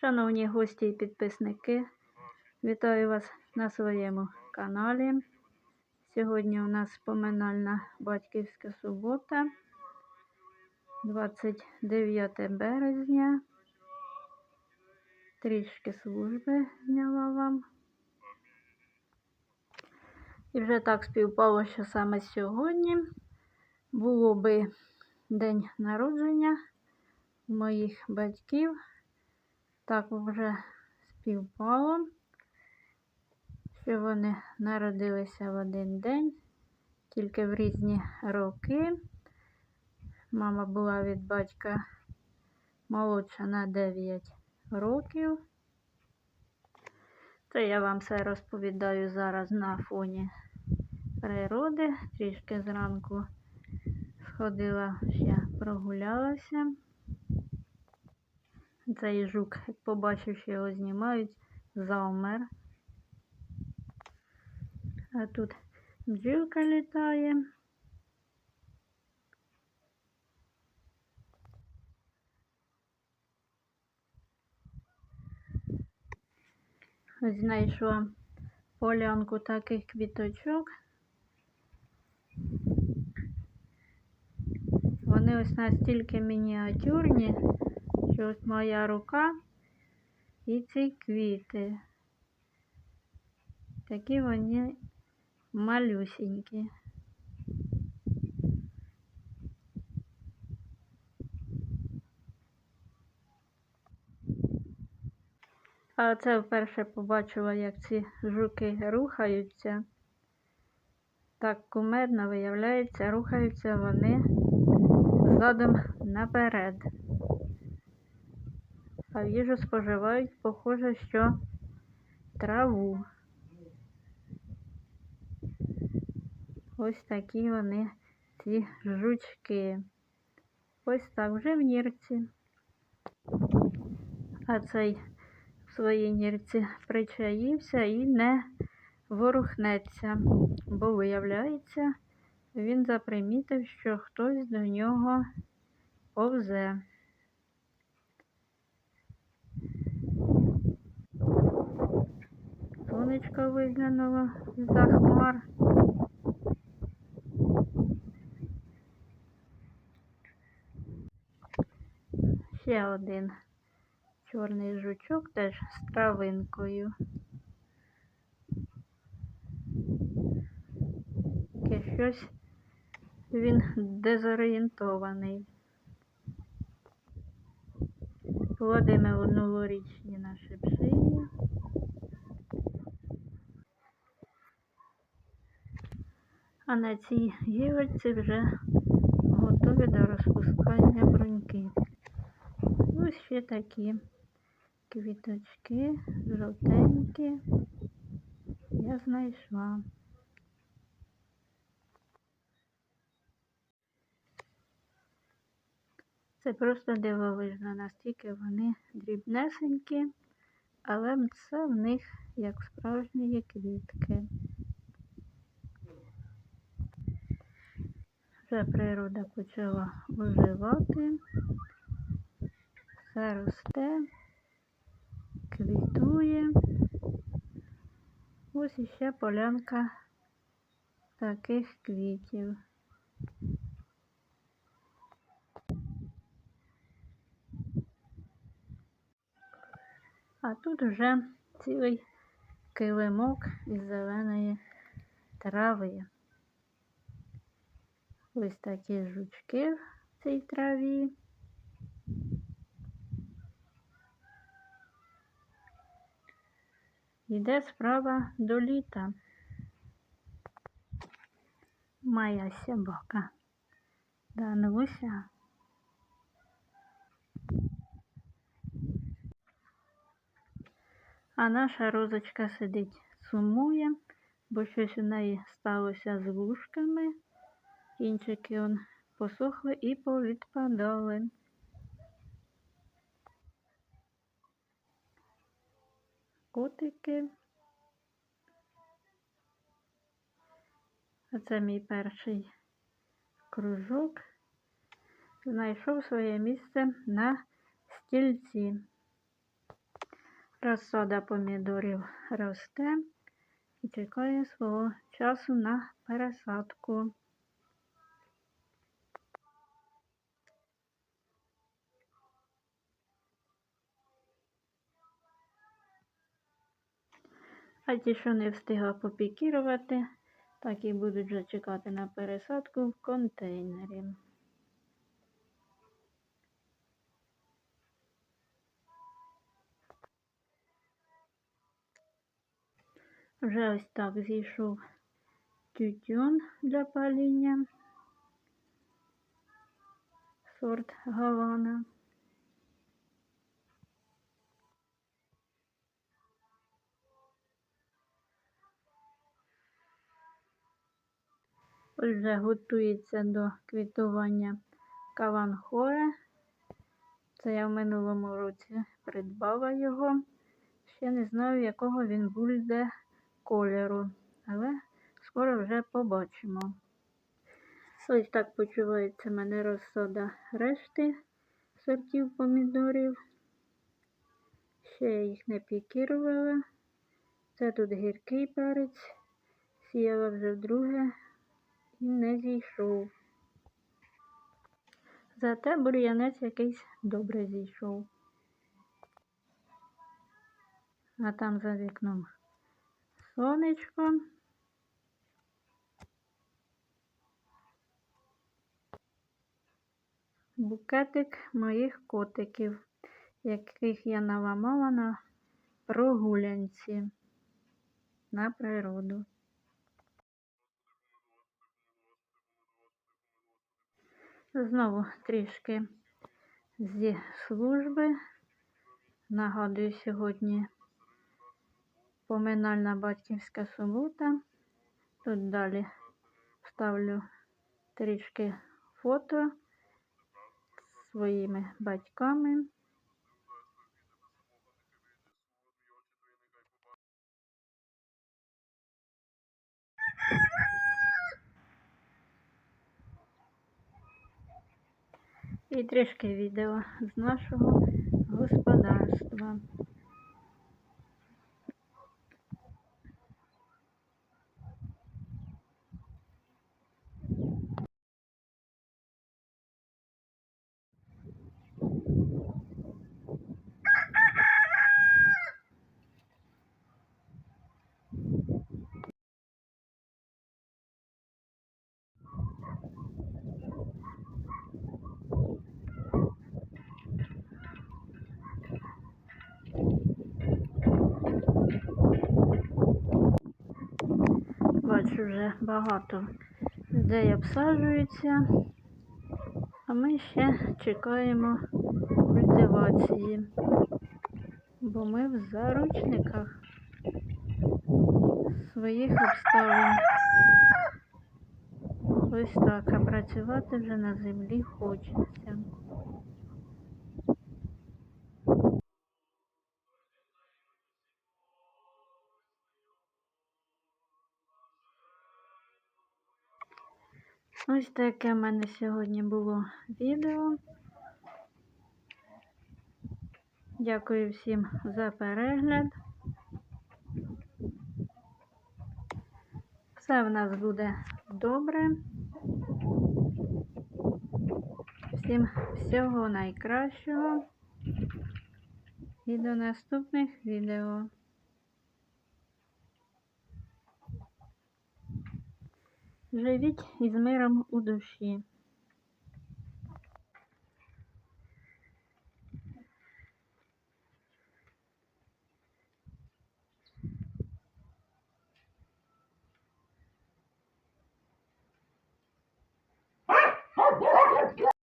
Шановні гості і підписники, вітаю вас на своєму каналі. Сьогодні у нас поминальна батьківська субота, 29 березня. Трішки служби зняла вам. І вже так співпало, що саме сьогодні було би день народження моїх батьків. Так вже співпало, що вони народилися в один день, тільки в різні роки. Мама була від батька молодша на 9 років. Це я вам все розповідаю зараз на фоні природи. Трішки зранку сходила ще прогулялася. Цей жук, як побачив, що його знімають, завмер. А тут бджілка літає. Знайшла полянку таких квіточок. Вони ось настільки мініатюрні, що ось моя рука і ці квіти. Такі вони малюсенькі. А це вперше побачила, як ці жуки рухаються. Так кумедно виявляється, рухаються вони задом наперед. А їжу споживають, похоже, що траву. Ось такі вони, ці жучки. Ось так вже в нірці. А цей в своїй нірці причаївся і не ворухнеться, бо виявляється, він запримітив, що хтось до нього повзе. Сонечко виглянуло з-за хмар. Ще один чорний жучок теж з травинкою. Таке щось він дезорієнтований. Кладемо в новорічні наші пшині. А на цій гілочці вже готові до розпускання бруньки. Ось ще такі квіточки, жовтенькі. Я знайшла. Це просто дивовижно, настільки вони дрібнесенькі, але це в них як справжні квітки. Вже природа почала оживати, все росте, квітує. Ось іще полянка таких квітів. А тут вже цілий килимок із зеленої трави. Ось такі жучки в цій траві. Йде справа до літа. Моя собака. Дануся. А наша розочка сидить, сумує, бо щось у неї сталося з вушками. Кінчики он посохли і повідпадали. Котики. Це мій перший кружок. Знайшов своє місце на стільці. Розсада помідорів росте і чекає свого часу на пересадку. А ті, що не встигла попікірувати, так і будуть вже чекати на пересадку в контейнері. Вже ось так зійшов тютюн для паління. Сорт Гавана. Вже готується до квітування каванхоe. Це я в минулому році придбала його. Ще не знаю, якого він буде кольору, але скоро вже побачимо. Ось так почувається в мене розсада решти сортів помідорів. Ще я їх не пікірувала. Це тут гіркий перець. Сіяла вже вдруге не зійшов. Зате бур'янець якийсь добре зійшов. А там за вікном сонечко. Букетик моїх котиків, яких я наламала на прогулянці на природу. Знову трішки зі служби. Нагадую, сьогодні поминальна батьківська субота. Тут далі вставлю трішки фото своїми батьками. І трішки відео з нашого господарства. Вже багато людей обсаджується, а ми ще чекаємо культивації, бо ми в заручниках своїх обставин. Ось так, а працювати вже на землі хочеться. Ось таке в мене сьогодні було відео. Дякую всім за перегляд. Все в нас буде добре. Всім всього найкращого і до наступних відео. Живіть із миром у душі.